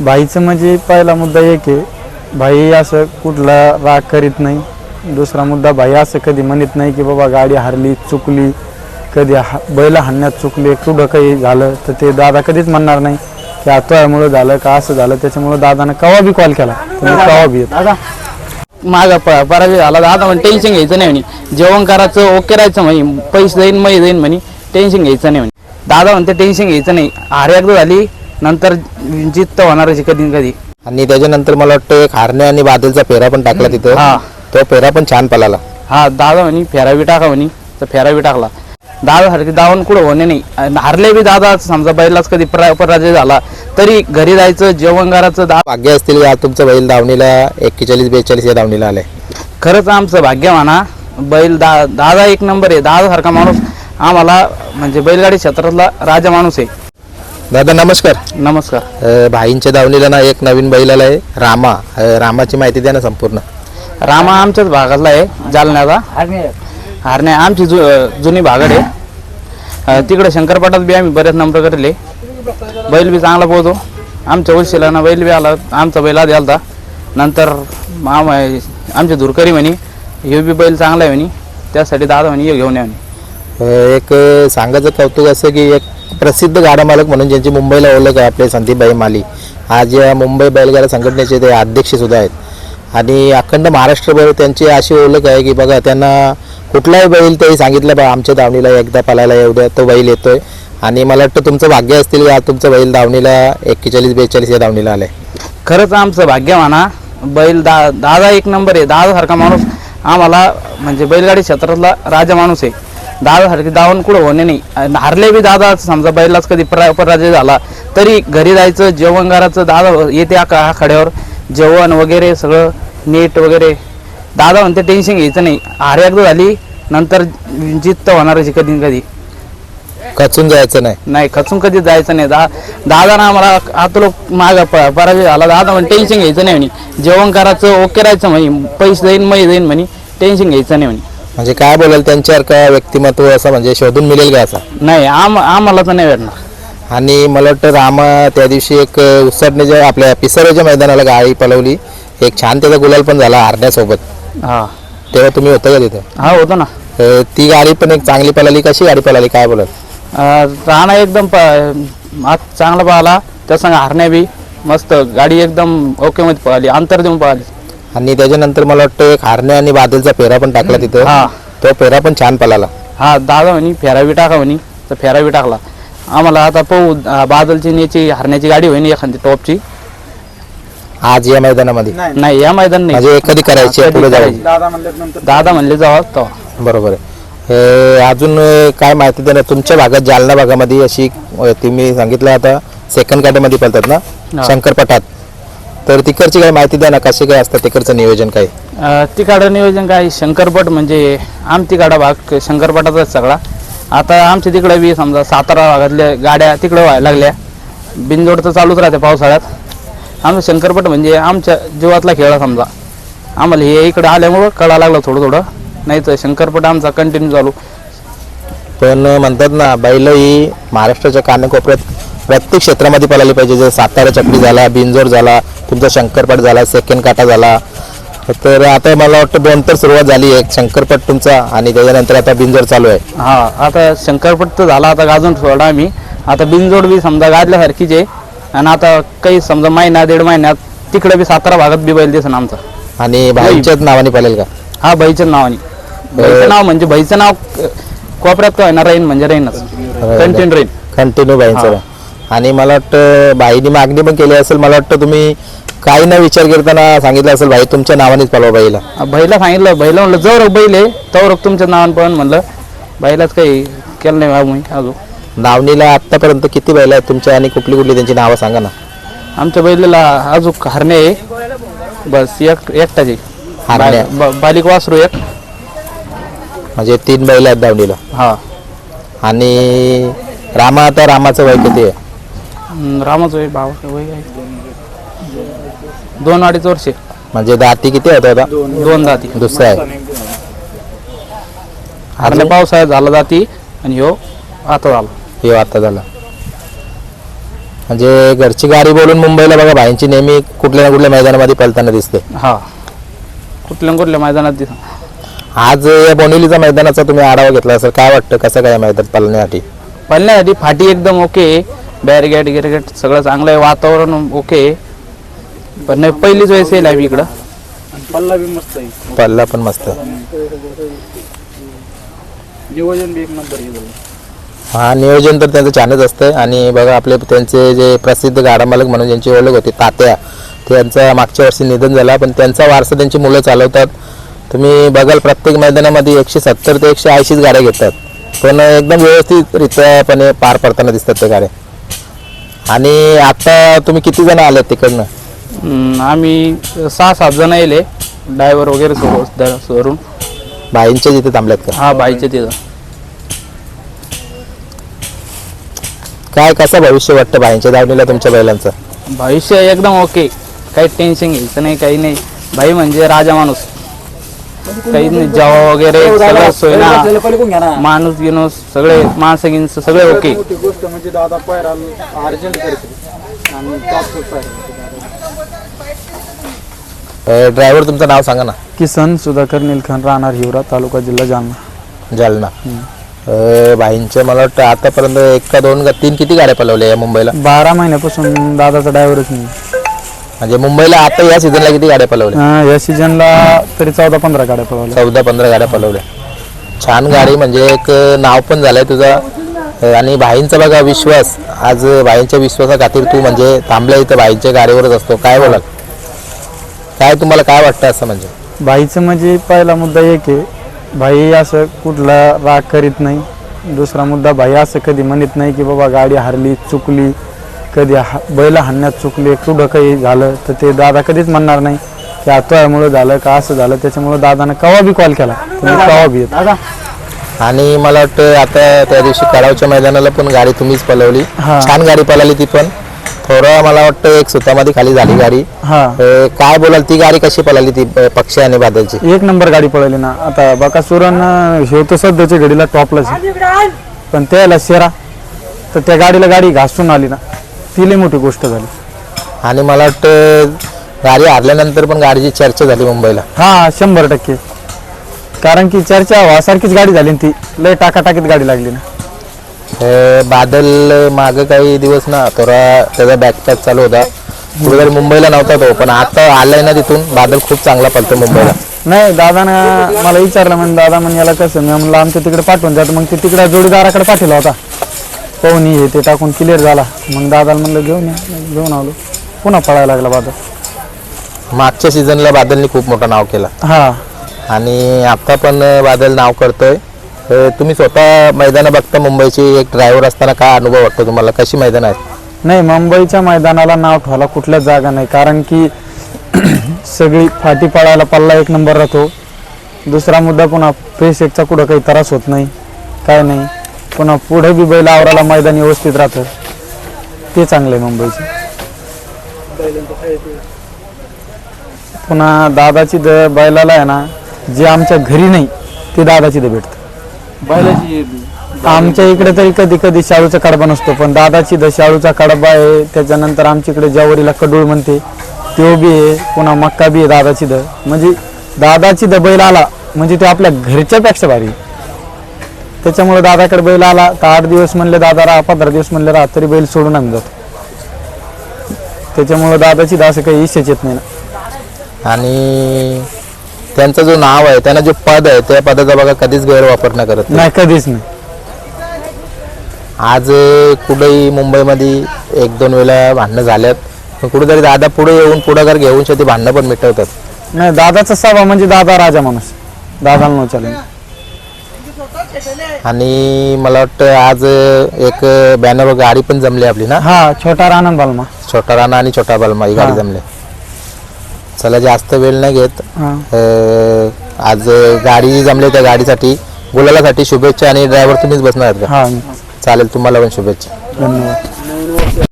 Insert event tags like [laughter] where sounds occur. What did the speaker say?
भाईचं म्हणजे पहिला मुद्दा एक आहे. भाई असं कुठला राग करीत नाही. दुसरा मुद्दा भाई असं कधी म्हणत नाही की बाबा गाडी हरली चुकली. कधी हा बैल हाणण्यात चुकले कुठं काही झालं तर ते दादा कधीच म्हणणार नाही की आतोयामुळं झालं का असं झालं. त्याच्यामुळं दादानं कवा बी कॉल. केला कवा बी येत. माग पराजय झाला. दादा म्हणे टेन्शन घ्यायचं नाही म्हणे. जेवण करायचं ओके राहायचं म्हणे. पैसे देईन मै देईन म्हणे. टेन्शन घ्यायचं नाही म्हणे. दादा म्हणते टेन्शन घ्यायचं नाही. हार एकदा झाली नंतर जित्त होणारच आहे कधी न कधी. आणि त्याच्यानंतर मला वाटतं एक हारणे आणि बादलचा फेरा पण टाकला तिथं. हा. तो फेरा पण छान पळाला. हा दादा म्हणे फेरावी टाका म्हणे. तर फेरावी टाकला. दादा सारखी दावण कुठं होणे नाही. आणि हारले बी दादा समजा बैलाच कधी परा- पराजय झाला तरी घरी जायचं जेवण करायचं दा भाग्य असतील का तुमचं बैल धावणीला एक्केचाळीस बेचाळीस या धावणीला आलाय. खरंच आमचं भाग्य म्हणा बैल दा दादा एक नंबर आहे. दादा सारखा माणूस आम्हाला म्हणजे बैलगाडी क्षेत्रातला राजा माणूस आहे. दादा नमस्कार. नमस्कार. अं, भाईंच्या धावणीला ना एक नवीन बैल आलाय रामा. अं, रामाची माहिती द्या ना संपूर्ण. रामा आमच्याच भागातला आहे जालन्याचा. हारणे आमची जु जुनी भागड आहे. अं, तिकडे शंकरपाटात बी आम्ही बरेच नंबर करेले. बैल बी चांगला पोहतो. आमच्या उशिला ना बैल बी आला आमचा बैल आधी आलता. नंतर आम आमचे धुरकरी म्हणे हे बी बैल चांगला आहे म्हणे. त्यासाठी दादा म्हणे हे घेऊन या म्हणे. एक सांगायचं कौतुक असं की एक प्रसिद्ध गाडा मालक म्हणून ज्यांची मुंबईला ओळख आहे आपले संदीपबाई माली. आज या मुंबई बैलगाडा संघटनेचे ते अध्यक्षसुद्धा आहेत. आणि अखंड महाराष्ट्रभर त्यांची अशी ओळख आहे की बघा त्यांना कुठलाही बैल तेही सांगितलं बा आमच्या दावणीला एकदा पळायला येऊ द्या तो बैल येतोय. आणि मला वाटतं तुमचं भाग्य असतील आज तुमचं बैल दावणीला एक्केचाळीस बेचाळीस या दावणीला आलंय. खरंच आमचं भाग्य म्हणा बैल दा दादा एक नंबर आहे दादासारखा माणूस आम्हाला म्हणजे बैलगाडी क्षेत्रातला राजा माणूस आहे. दादा सारखी दावण कुठं होणे नाही. हारले बी दादा समजा बैलाच कधी परा पराजय झाला तरी घरी जायचं जेवण करायचं दादा येते आका आखाड्यावर जेवण वगैरे सगळं नीट वगैरे. दादा म्हणते टेन्शन घ्यायचं नाही. हार एकदा झाली नंतर जित्त होणारच कधी न कधी. खचून जायचं नाही. नाही खचून कधी जायचं नाही. दा दादा ना मला आता लोक माग पराजय झाला. दादा म्हणे टेन्शन घ्यायचं नाही म्हणे. जेवण करायचं ओके राहायचं म्हणे. पैसे देईन मै देईन म्हणे. टेन्शन घ्यायचं नाही म्हणे. म्हणजे काय बोलाल त्यांच्यासारखं व्यक्तिमत्व असं म्हणजे शोधून मिळेल का असं? नाही आम आम्हाला तर नाही भेटणार. आणि मला वाटतं रामा त्या दिवशी एक उसटण्याच्या आपल्या पिसरेच्या मैदानाला गाडी पळवली एक छान त्याचा गुलाल पण झाला हारण्यासोबत. हा. तेव्हा तुम्ही होतं का तिथं? हा होतो ना. ती गाडी पण एक चांगली पळाली कशी गाडी पळाली काय बोलत अं, राणा एकदम प आज चांगला पळाला. त्या संग हारण्या बी मस्त गाडी एकदम ओके मध्ये पळाली. अंतर देऊन पळाली. आणि त्याच्यानंतर मला वाटतं एक हारणे आणि बादलचा फेरा पण टाकला तिथं. हा. तो फेरा पण छान पळाला. हा दादा म्हणे फेरावी टाका म्हणे. तर फेरावी टाकला. आम्हाला आता पाहू बादलची न्याची हरण्याची गाडी होईन एखादी टॉपची. आज या मैदानामध्ये? नाही या मैदान नाही. म्हणजे एखादी करायची आहे कधी पुढे करायची? दादा म्हणले जावा तो. बरोबर आहे. अं, अजून काय माहिती ना तुमच्या भागात जालना भागामध्ये अशी तुम्ही सांगितलं आता सेकंड काट्यामध्ये पळतात ना? हा. शंकरपटात तर तिकडची काय माहिती द्या ना कसे काय असतं तिकडचं नियोजन काय अं, तिकडं नियोजन काय शंकरपट म्हणजे आम तिकडा भाग शंकरपटाचाच सगळा. आता आमच्या तिकडे बी समजा सातारा भागातल्या गाड्या तिकडे व्हायला लागल्या. बिनजोड तर चालूच राहते पावसाळ्यात. आमचं शंकरपट म्हणजे आमच्या जीवातला खेळ आहे समजा. आम्हाला हे इकडे आल्यामुळं कळा लागलं थोडं थोडं नाही तर शंकरपट आमचा कंटिन्यू चालू. पण म्हणतात ना बैल ही महाराष्ट्राच्या कानाकोपऱ्यात प्रत्येक क्षेत्रामध्ये पळाली पाहिजे. जर सातारा चकडी झाला बिंजोर झाला तुमचा शंकरपट झाला सेकंड काटा झाला. तर आता मला वाटतं दोन तर सुरुवात झाली आहे. शंकरपट तुमचा आणि त्याच्यानंतर आता बिंजोर चालू आहे. हा आता शंकरपट तर झाला आता गाजून सोडा आम्ही आता बिनजोड बी समजा गाजल्यासारखीच आहे. आणि आता काही समजा महिना दीड महिन्यात तिकडे बी सातारा भागात बी बैल दिसन आमचा. आणि भाईंच्याच नावाने पळेल का? हा भाईच्या नावाने. भाईचं नाव म्हणजे भाईचं नाव कोपऱ्यात काय ना राहीन म्हणजे राहीनच. कंटिन्यू राहीन. कंटिन्यू बाईंचं आणि मला वाटतं बाईनी मागणी पण केली असेल मला वाटतं तुम्ही काही न विचार करताना सांगितलं असेल भाई तुमच्या नावानेच पळवा बाईला बैला सांगितलं बैला म्हणलं जवळ बैल आहे तवर तुमच्या नावाने पण म्हणलं. बैलाच काही केलं नाही बाबू मी अजून. नावनीला आतापर्यंत किती बैल आहेत तुमच्या आणि कुठली कुठली त्यांची नावं सांगा ना. आमच्या बैलाला अजून हरणे आहे. बस एक एकटाच. हरण्या. बा- बालिक वासरू एक. म्हणजे तीन बैल आहेत दावणीला हा. आणि रामा आता रामाचं वय किती आहे? रामाचं वय भावा वय आहे. दोन अडीच वर्षे. म्हणजे दाती किती आहेत आता? दोन जाती दुसरं आहे. हरणे पावसाळ्यात झाला जाती आणि ह्यो आता झाला. हे आता झाला. म्हणजे घरची गाडी बोलून मुंबईला बघा भाईंची नेहमी कुठल्या ना कुठल्या मैदानामध्ये पलताना दिसते. हा. कुठल्या कुठल्या मैदानात दिसा आज या बोनिवलीचा मैदानाचा तुम्ही आढावा घेतला असेल काय वाटतं कसं काय मैदान पळण्यासाठी पळण्यासाठी फाटी एकदम ओके बॅरिगेट गिरगेट सगळं चांगलं आहे वातावरण ओके पण नाही, पहिलीच वेळेस येईल आम्ही इकडं. पल्ला बी मस्त आहे. पल्ला पण मस्त. नियोजन बी एक नंबर हा नियोजन तर त्यांचं छानच असतं. आणि बघा आपले त्यांचे जे प्रसिद्ध गाडा मालक म्हणून ज्यांची ओळख होती तात्या त्यांचा मागच्या वर्षी निधन झाला. पण त्यांचा वारसा त्यांची मुलं चालवतात. तुम्ही बघाल प्रत्येक मैदानामध्ये एकशे सत्तर ते एकशे ऐंशीच गाड्या घेतात. पण एकदम व्यवस्थितरित्यापणे पार पडताना दिसतात त्या गाड्या. आणि आता तुम्ही किती जण आलेत तिकडनं? हम्म, आम्ही सहा सात जण येले ड्रायव्हर वगैरे सोबत द- सोडून भाईंच्या जिथे थांबल्यात का? हा बाईच्या तिथं. काय कसं भविष्य वाटतं भाईंच्या दावणीला तुमच्या बैलांचं? भविष्य एकदम ओके काही टेन्शन घ्यायचं नाही काही नाही. भाई म्हणजे राजा माणूस. काही नाही जेवा वगैरे सगळं सोय ना माणूस गिणूस सगळे माणसं गिणसं सगळे ओके मोठी गोष्ट म्हणजे दादा पायरा अर्जंट करते आणि टॉपचं ड्रायव्हर तुमचं नाव सांगा ना किसन सुधाकर निलखन राहणार हिवरा तालुका जिल्हा जालना जालना अं, भाईंच्या मला वाटतं आतापर्यंत एक का दोन का तीन किती गाड्या पलवल्या या मुंबईला बारा महिन्यापासून दादाचा ड्रायव्हरच नाही म्हणजे मुंबईला आता या सीझनला किती गाड्या पलवल्या? अं, या सीजनला तरी चौदा पंधरा गाड्या पळवल्या चौदा पंधरा गाड्या पलवल्या. छान गाडी म्हणजे एक नाव पण झालंय तुझा. अं, आणि भाईंचा बघा विश्वास. आज भाईंच्या विश्वासाखातीर तू म्हणजे थांबल्या इथं भाईंच्या गाडीवरच असतो. काय बोलाल? काय तुम्हाला काय वाटतं असं म्हणजे? भाईचं म्हणजे पहिला मुद्दा एक आहे. भाई असं कुठला राग करीत नाही. दुसरा मुद्दा भाई असं कधी म्हणत नाही की बाबा गाडी हरली चुकली. कधी हा बैल हाणण्यात चुकले कुठं काही झालं तर ते दादा कधीच म्हणणार नाही की आतोयामुळं झालं का असं झालं. त्याच्यामुळं दादानं कवा बी कॉल केला. तुम्ही कवा बी येत. आणि मला वाटतं आता त्या दिवशी कडावच्या मैदानाला पण गाडी तुम्हीच पलवली. हा. छान गाडी पळाली ती पण. थोडं मला वाटतं एक सुतामध्ये खाली झाली गाडी. हा. अं, काय बोलाल ती गाडी कशी पळाली ती अं, पक्षी आणि बादलची? एक नंबर गाडी पळवली ना. आता बकासुरन हे तर सध्याच्या घडीला टॉपलाच आहे. पण त्याला शेरा. तर त्या गाडीला गाडी घासून आली ना. ती लई मोठी गोष्ट झाली. आणि मला वाटतं गाडी हारल्यानंतर पण गाडीची चर्चा झाली मुंबईला. हा शंभर टक्के. कारण की चर्चा व्हासारखीच गाडी झाली ना ती. लय टाकाटाकीत गाडी लागली ना. अं, बादल माग काही दिवस ना थोडा त्याचा बॅकपॅक चालू होता. कुठेतरी मुंबईला नव्हता तो पण आता आलाय ना तिथून. बादल खूप चांगला पळतो मुंबईला. नाही दादानं मला विचारलं म्हणजे दादा म्हणजे याला कसं मी म्हणलं आमच्या तिकडे पाठवून द्या. मग ते तिकडे जोडीदाराकडे पाठवला होता. पवनी हे ते टाकून क्लिअर झाला. मग दादाला म्हणलं घेऊन या. घेऊन आलो. पुन्हा पळायला लागला बादल. मागच्या सीझनला बादलनी खूप मोठं नाव केलं. हा. आणि आता पण बादल नाव करतोय. अं, तुम्ही स्वतः मैदानं बघता मुंबईची एक ड्रायव्हर असताना काय अनुभव वाटतो तुम्हाला? कशी मैदान आहेत नाही मुंबईच्या मैदानाला नाव ठेवायला कुठल्याच जागा नाही. कारण की [clears throat] सगळी फाटी पळायला पल्ला एक नंबर राहतो. दुसरा मुद्दा पुन्हा फेस एकचा कुठं काही त्रास होत नाही. काय नाही. पुन्हा पुढे बी बैल आवराला मैदान व्यवस्थित राहतं. ते चांगलं आहे मुंबईचं. पुन्हा दादाची द बैलाला आहे ना जे आमच्या घरी नाही ते दादाची द भेटतं. आमच्या इकडे तरी कधी कधी शाळूचा कडबा नसतो पण दादाची द शाळूचा कडबा आहे त्याच्यानंतर आमच्या इकडे जवारीला कडूळ म्हणते तो बी आहे पुन्हा मक्का बी आहे दादाची द. म्हणजे दादाची द बैल आला म्हणजे तो आपल्या घरच्या पेक्षा भारी. त्याच्यामुळे दादाकडे बैल आला. तर आठ दिवस म्हणले दादा राहा पंधरा दिवस म्हणले राहा तरी बैल सोडून जातो. त्याच्यामुळे दादाची असं काही इच्छाच येत नाही ना. आणि त्यांचं जो नाव आहे त्यांना जो पद आहे त्या पदाचा बघा कधीच गैरवापर न करत नाही कधीच नाही. आज कुठेही मुंबईमध्ये एक दोन वेळा भांडणं झाल्यात. पण कुठेतरी दादा पुढे येऊन पुढाकार घेऊन ते भांडणं पण मिटवतात. नाही दादाचा स्वभाव म्हणजे दादा राजा माणूस. दादाला नो चालेल आणि मला वाटतं आज एक बॅनर गाडी पण जमली आपली ना? हा छोटा रानंद बालमा. छोटा राणा आणि छोटा बलमा ही गाडी. जमली. चला जास्त वेळ न घेत. अं, आज गाडी जमली त्या गाडीसाठी. गुलालासाठी शुभेच्छा आणि ड्रायव्हर तुम्हीच बसणार आहेत का? हा. चालेल तुम्हाला पण शुभेच्छा. धन्यवाद.